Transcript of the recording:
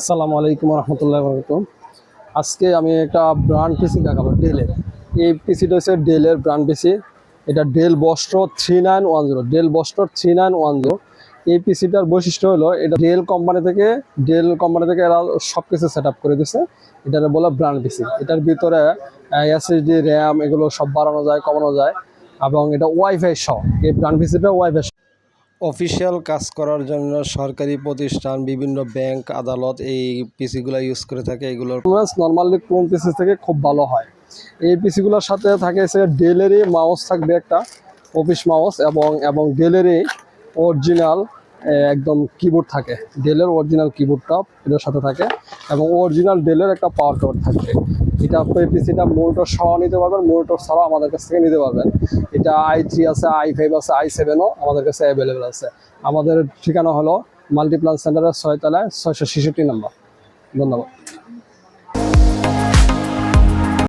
আসসালামু আলাইকুম রহমতুল্লাহ বরকত আজকে আমি একটা ব্র্যান্ড পিসি দেখাবো ডেলের এই পিসিটা হচ্ছে ডেলের ব্র্যান্ড পিসি এটা Dell Vostro three nine one zero Dell Vostro three nine one zero এই পিসিটার বৈশিষ্ট্য হলো, এটা ডেল কোম্পানি থেকে ডেল কোম্পানি থেকে এরা সব কিছু সেট আপ করে দিছে। এটার বলে ব্র্যান্ড পিসি এটার ভিতরে এসএসডি র্যাম এগুলো সব বাড়ানো যায়, কমানো যায়। এবং এটা ওয়াইফাই সহ। এই ব্র্যান্ড পিসিটা ওয়াইফাই অফিসিয়াল কাজ করার জন্য সরকারি প্রতিষ্ঠান, বিভিন্ন ব্যাংক, আদালত এই পিসিগুলো ইউজ করে থাকে। এগুলোর নর্মালি ক্রোম পিসি থেকে খুব ভালো হয়। এই পিসিগুলোর সাথে থাকে সে ডেলেরই মাউস থাকবে একটা অফিস মাউস এবং এবং ডেলেরই অরিজিনাল একদম কিবোর্ড থাকে। ডেলের অরিজিনাল কিবোর্ডটা এটার সাথে থাকে এবং অরিজিনাল ডেলের একটা পাওয়ার কার্ড থাকবে এটা এই পিসিটা মোটর সহ নিতে পারবেন মোটর ছাড়াও আমাদের কাছ থেকে নিতে পারবেন। এটা আই থ্রি আছে আই ফাইভ আছে আই সেভেনও আমাদের কাছে অ্যাভেলেবেল আছে। আমাদের ঠিকানা হলো মাল্টিপ্লান সেন্টারের ছয়তলায় ছয়শো ছেষট্টি নম্বর ধন্যবাদ।